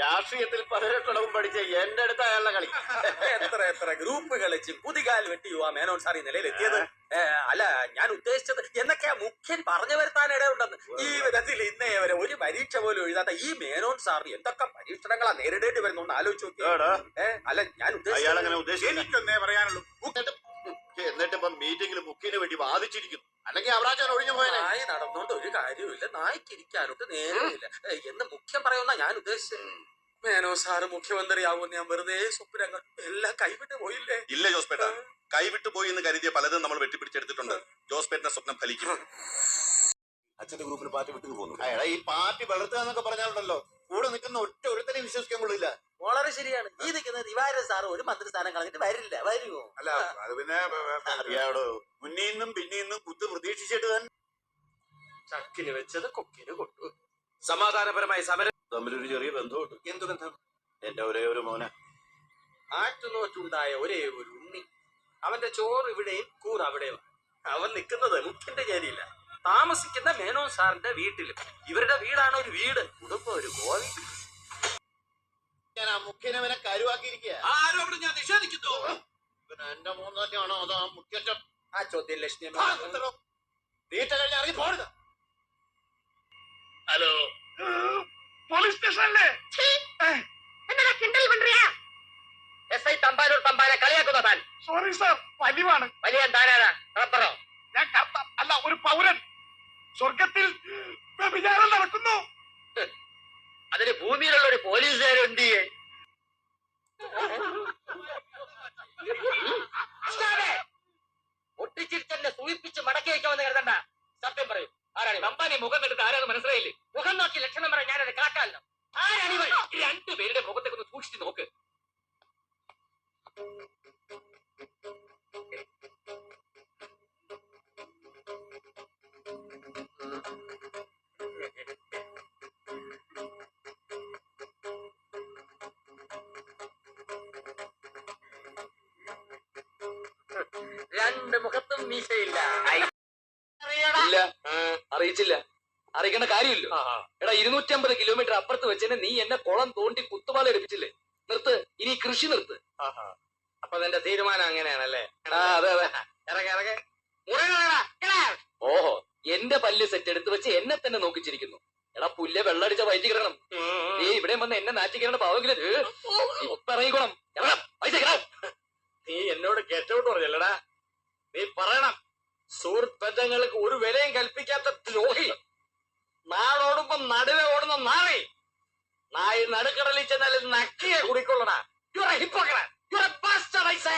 രാഷ്ട്രീയത്തിൽ പതിനെട്ടടവും പഠിച്ച എന്റെ അടുത്ത് അയാളുടെ കളി. എത്ര എത്ര ഗ്രൂപ്പ് കളിച്ച് പുതികാൽ വെട്ടി യുവാ മേനോൻ സാർ ഈ നിലയിലെത്തിയത്? എത്തിയത് അല്ല ഞാൻ ഉദ്ദേശിച്ചത് എന്നൊക്കെയാ മുഖ്യൻ പറഞ്ഞു വരുത്താൻ ഇടയുണ്ടെന്ന്. ഈ വിധത്തിൽ ഇന്നേ വരെ ഒരു പരീക്ഷ പോലും എഴുതാത്ത ഈ മേനോൻ സാർ എന്തൊക്കെ പരീക്ഷണങ്ങളാ നേരിടേണ്ടി വരുന്നു ഒന്ന് ആലോചിച്ച് അല്ല ഞാൻ ഉദ്ദേശിച്ചു ഉദ്ദേശിച്ചത് എനിക്കൊന്നേ പറയാനുള്ളൂ. എന്നിട്ട് ഇപ്പൊ മീറ്റിംഗിൽ മുഖ്യന് വേണ്ടി വാദിച്ചിരിക്കുന്നു. അല്ലെങ്കിൽ അവറാച്ചൻ ഒഴിഞ്ഞു പോയത് നായ നടന്നോണ്ട് ഒരു കാര്യമില്ല നായ്ക്ക് ഇരിക്കാനൊട്ട് നേരമില്ല എന്ന് മുഖ്യം പറയുന്ന ഞാൻ ഉദ്ദേശിച്ചത്. മേനോ സാറ് മുഖ്യമന്ത്രിയാവുമെന്ന് ഞാൻ വെറുതെ സ്വപ്നങ്ങൾ എല്ലാം കൈവിട്ട് പോയില്ലേ? ഇല്ല ജോസ്പേട്ട. കൈവിട്ട് പോയി എന്ന് കരുതിയ പലതും നമ്മൾ വെട്ടിപ്പിടിച്ചെടുത്തിട്ടുണ്ട്. ജോസ്പേട്ടിന്റെ സ്വപ്നം ഫലിക്കും. അച്ഛന്റെ ഗ്രൂപ്പിൽ പാർട്ടി വിട്ടു പോകുന്നു അയാളെ ഈ പാർട്ടി വളർത്തുക എന്നൊക്കെ പറഞ്ഞാലുണ്ടല്ലോ. കൂടെ നിൽക്കുന്ന ഒറ്റ ഒരുത്തനെ വിശ്വസിക്കാൻ കൊള്ളില്ല. വളരെ ശരിയാണ്. ഈ നിൽക്കുന്ന ദിവാര സാർ ഒരു മന്ത്രി സ്ഥാനം കളഞ്ഞിട്ട് വരില്ല. വരുമോ അല്ല അത് പിന്നെ മുന്നീന്നും പിന്നീന്നും നിന്നും പിന്നിൽ നിന്നും കുത്ത് പ്രതീക്ഷിച്ചിട്ട് തന്നെ. ചക്കിന് വെച്ചത് കൊക്കിന് കൊട്ടു. സമാധാനപരമായി സമരം. തമ്മിലൊരു ചെറിയ ബന്ധമുണ്ട്. എന്തു ബന്ധം? എന്റെ ഒരേ ഒരു മോന. ആറ്റുനോറ്റുണ്ടായ ഒരേ ഒരു ഉണ്ണി. അവന്റെ ചോറ് ഇവിടെയും കൂറ് അവിടെയും. അവൻ നിൽക്കുന്നത് മുഖ്യന്റെ ചേരിയില്ല. താമസിക്കുന്ന മേനോൻ സാറിന്റെ വീട്ടിൽ ഇവരുടെ വീടാണ് ഒരു വീട്. കുടുംബം ഒരു കോവി ഞാൻ ആ മുഖ്യനവനെ കരുവാക്കിയിരിക്കുക ആരോപണം ഞാൻ നിഷേധിക്കുന്നു. പിന്നെ എന്റെ തന്നെയാണോ അതോ ആ മുഖ്യറ്റ ആ ചോദ്യം ലക്ഷ്മി തീറ്റ കഴിഞ്ഞ ഇറങ്ങി പോണത് ഹലോ. പോലീസ് സ്റ്റേഷനല്ലേ? എന്നതാ കിണ്ടൽ പണ്ടിയാ എസ് ഐ തമ്പാനൂർ തമ്പാനെ കളിയാക്കുന്ന താൻ? സോറി സാർ വലിവാണ്. വലിയ താനാരാ? റബ്ബറോ ഞാൻ അല്ല ഒരു പൗരൻ. സ്വർഗത്തിൽ വിചാരം നടക്കുന്നു. ഭൂമിയിലുള്ള ഒരു പോലീസുകാരൻ എന്ത് ചെയ്യേ? ഒട്ടിച്ചിരിച്ചെന്നെ സൂചിപ്പിച്ച് മടക്കി വെക്കാമെന്ന് ഇല്ല. അറിയിച്ചില്ല. അറിയിക്കേണ്ട കാര്യമില്ല. എടാ ഇരുന്നൂറ്റി അമ്പത് കിലോമീറ്റർ അപ്പുറത്ത് വെച്ചെന്നെ നീ എന്നെ കുളം തോണ്ടി കുത്തുപാല എടുപ്പിച്ചില്ലേ? നിർത്ത്. ഇനി കൃഷി നിർത്ത്. അപ്പൊ നിന്റെ തീരുമാനം അങ്ങനെയാണല്ലേ? അതെ അതെ. ഇറങ്ങ ഇറങ്ങ. ഓഹോ എന്റെ പല്ല് സെറ്റ് എടുത്ത് വെച്ച് എന്നെ തന്നെ നോക്കിച്ചിരിക്കുന്നു. എടാ പുല്ലെ വെള്ളടിച്ച വയറ്റി കിടക്കണം. നീ ഇവിടെ വന്ന് എന്നെ നാറ്റിക്കിടേണ്ട പാവെങ്കിലും ഇറങ്ങിക്കോണം. നീ എന്നോട് കേട്ടോട്ട് പറഞ്ഞല്ലടാ. നീ പറയണം. സുഹൃത്ത് ബന്ധങ്ങൾക്ക് ഒരു വിലയും കൽപ്പിക്കാത്ത ദ്രോഹി. നാടോടുമ്പോ നടുവെ ഓടുന്ന നാറി. നായി നടുക്കടലിൽ ചെന്നാൽ നക്കിയെ കുടിക്കൊള്ളണ. You're a hypocrite you're a bastard I say